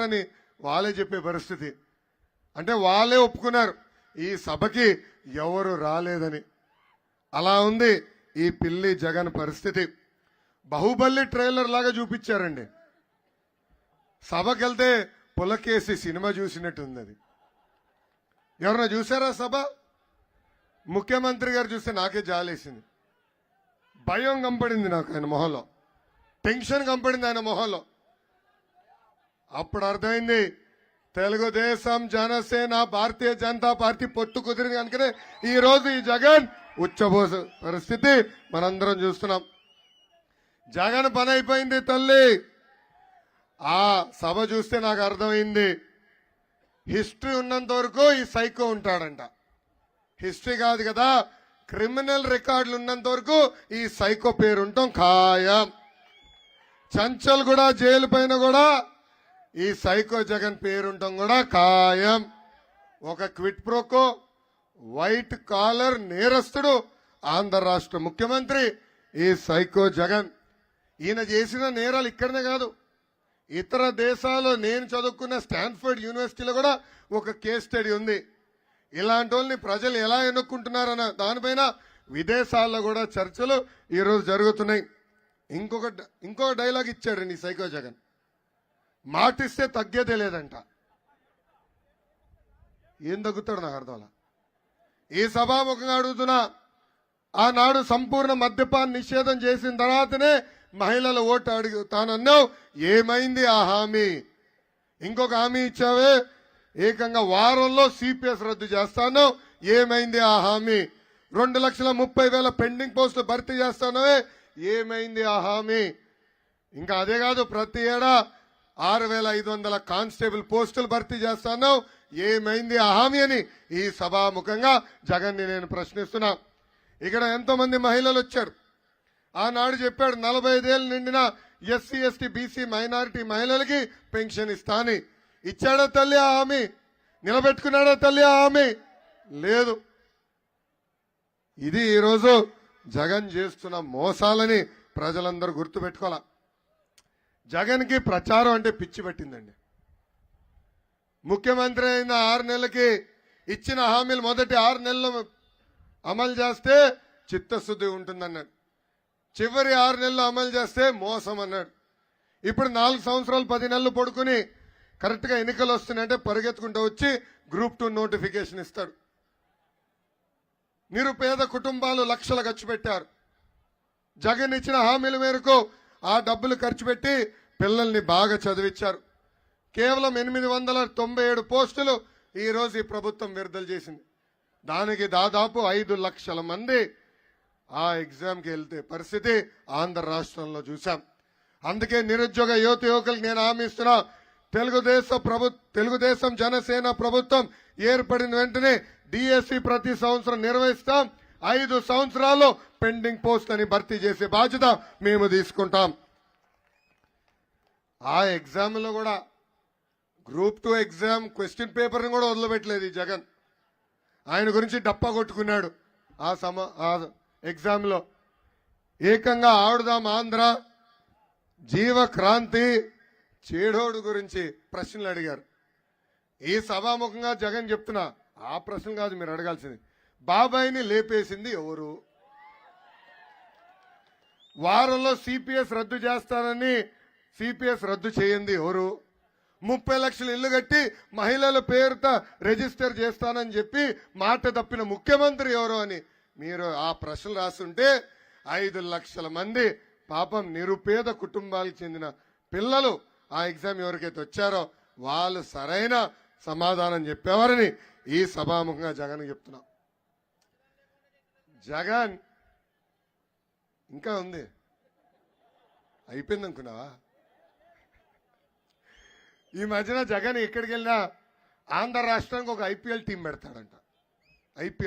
అని వాళ్ళే చెప్పే పరిస్థితి. అంటే వాళ్ళే ఒప్పుకున్నారు. ఈ సభకి ఎవరు రాలేదని. అలా ఉంది ఈ పిల్లి జగన్ పరిస్థితి. బాహుబలి ట్రైలర్ లాగా చూపించారండి. సభకి వెళ్తే పులకేసి సినిమా చూసినట్టుంది అది ఎవరన్నా చూసారా సభ? ముఖ్యమంత్రి గారు చూస్తే నాకే జాలేసింది. భయం కంపడింది నాకు ఆయన మొహంలో. టెన్షన్ కంపడింది ఆయన మొహంలో. అప్పుడు అర్థమైంది. తెలుగుదేశం జనసేన భారతీయ జనతా పార్టీ పొత్తు కుదిరింది కనుకనే ఈ రోజు ఈ జగన్ ఉచ్చబోస పరిస్థితి మనందరం చూస్తున్నాం. జగన్ పని అయిపోయింది తల్లి. ఆ సభ చూస్తే నాకు అర్థమైంది. హిస్టరీ ఉన్నంత వరకు ఈ సైకో ఉంటాడంట. హిస్టరీ కాదు కదా క్రిమినల్ రికార్డులు ఉన్నంత వరకు ఈ సైకో పేరుంటాం ఖాయం. చంచల్ కూడా జైలు పైన కూడా ఈ సైకో జగన్ పేరుంటాం కూడా ఖాయం. ఒక క్విట్ ప్రోకో వైట్ కాలర్ నేరస్తుడు ఆంధ్ర రాష్ట్ర ముఖ్యమంత్రి ఈ సైకో జగన్. ఈయన చేసిన నేరాలు ఇక్కడనే కాదు. ఇతర దేశాల్లో నేను చదువుకున్న స్టాన్ఫర్డ్ యూనివర్సిటీలో కూడా ఒక కేస్ స్టడీ ఉంది. ఇలాంటి వాళ్ళని ప్రజలు ఎలా ఎన్నుకుంటున్నారన్న దానిపైన విదేశాల్లో కూడా చర్చలు ఈరోజు జరుగుతున్నాయి. ఇంకొక ఇంకొక డైలాగ్ ఇచ్చాడు ఈ సైకో జగన్. మాటిస్తే తగ్గేదే లేదంట. ఏం తగ్గుతాడు నాకు అర్థం ఈ సభాముఖంగా అడుగుతున్నా ఆనాడు సంపూర్ణ మద్యపాన్ నిషేధం చేసిన తర్వాతనే మహిళల ఓటు అడుగుతానన్నావు ఏమైంది ఆ హామీ? ఇంకొక హామీ ఇచ్చావే ఏకంగా వారంలో సిపిఎస్ రద్దు చేస్తాను ఏమైంది ఆ హామీ? రెండు లక్షల ముప్పై వేల పెండింగ్ పోస్టులు భర్తీ చేస్తానవే ఏమైంది ఆ హామీ? ఇంకా అదే కాదు ప్రతి ఏడా ఆరు వేల ఐదు వందల కానిస్టేబుల్ పోస్టులు భర్తీ చేస్తున్నావు. ఏమైంది ఆ హామీ అని? ఈ సభాముఖంగా జగన్ని నేను ప్రశ్నిస్తున్నా. ఇక్కడ ఎంతోమంది మహిళలు వచ్చారు. ఆనాడు చెప్పాడు నలభై ఐదేళ్ళు నిండిన ఎస్సీ ఎస్టీ బీసీ మైనారిటీ మహిళలకి పెన్షన్ ఇస్తాని. ఇచ్చాడా తల్లి ఆ హామీ? నిలబెట్టుకున్నాడా తల్లి ఆ హామీ? లేదు. ఇది ఈరోజు జగన్ చేస్తున్న మోసాలని ప్రజలందరూ గుర్తుపెట్టుకోవాలి? జగన్కి ప్రచారం అంటే పిచ్చి పట్టిందండి. ముఖ్యమంత్రి అయిన ఆరు నెలలకి ఇచ్చిన హామీలు మొదటి ఆరు నెలలు అమలు చేస్తే చిత్తశుద్ధి ఉంటుందన్నాడు. చివరి ఆరు నెలలు అమలు చేస్తే మోసం అన్నాడు ఇప్పుడు నాలుగు సంవత్సరాలు పది నెలలు పడుకుని కరెక్ట్గా ఎన్నికలు వస్తున్నాయంటే పరిగెత్తుకుంటూ వచ్చి గ్రూప్ టూ నోటిఫికేషన్ ఇస్తాడు. నిరుపేద కుటుంబాలు లక్షలు ఖర్చు పెట్టారు. జగన్ ఇచ్చిన హామీల మేరకు ఆ డబ్బులు ఖర్చు పెట్టి పిల్లల్ని బాగా చదివించారు కేవలం ఎనిమిది వందల తొంభై ఏడు పోస్టులు ఈరోజు ఈ ప్రభుత్వం విడుదల చేసింది. దానికి దాదాపు ఐదు లక్షల మంది ఆ ఎగ్జామ్కి వెళ్తే పరిస్థితి ఆంధ్ర రాష్ట్రంలో చూశాం. అందుకే నిరుద్యోగ యువత యువకులకు నేను హామీ ఇస్తున్నా తెలుగుదేశం ప్రభు తెలుగుదేశం జనసేన ప్రభుత్వం ఏర్పడిన వెంటనే డిఎస్సి ప్రతి సంవత్సరం నిర్వహిస్తాం. ఐదు సంవత్సరాల్లో పెండింగ్ పోస్ట్ అని భర్తీ చేసే బాధ్యత మేము తీసుకుంటాం. ఆ ఎగ్జామ్లో కూడా గ్రూప్ టూ ఎగ్జామ్ క్వశ్చన్ పేపర్ని కూడా వదిలిపెట్టలేదు ఈ జగన్. ఆయన గురించి డప్పా కొట్టుకున్నాడు ఆ సమ ఆ ఎగ్జామ్లో. ఏకంగా ఆడుదాం ఆంధ్ర జీవక్రాంతి చేడోడు గురించి ప్రశ్నలు అడిగారు. ఈ సభాముఖంగా జగన్ చెప్తున్నా ఆ ప్రశ్న కాదు మీరు అడగాల్సింది. బాబాయిని లేపేసింది ఎవరు? వారంలో సిపిఎస్ రద్దు చేస్తానని సిపిఎస్ రద్దు చేయండి ఎవరు? ముప్పై లక్షలు ఇల్లు కట్టి మహిళల పేరుతో రిజిస్టర్ చేస్తానని చెప్పి మాట తప్పిన ముఖ్యమంత్రి ఎవరు అని మీరు ఆ ప్రశ్నలు రాస్తుంటే ఐదు లక్షల మంది పాపం నిరుపేద కుటుంబాలకు చెందిన పిల్లలు ఆ ఎగ్జామ్ ఎవరికైతే వచ్చారో వాళ్ళు సరైన సమాధానం చెప్పేవారని ఈ సభాముఖంగా జగన్ చెప్తున్నాం. జగన్! ఇంకా ఉంది. అయిపోయింది అనుకున్నావా? ఈ మధ్యన జగన్ ఎక్కడికి వెళ్ళినా ఆంధ్ర రాష్ట్రానికి ఒక ఐపీఎల్ టీం పెడతాడంట. ఐపీఎల్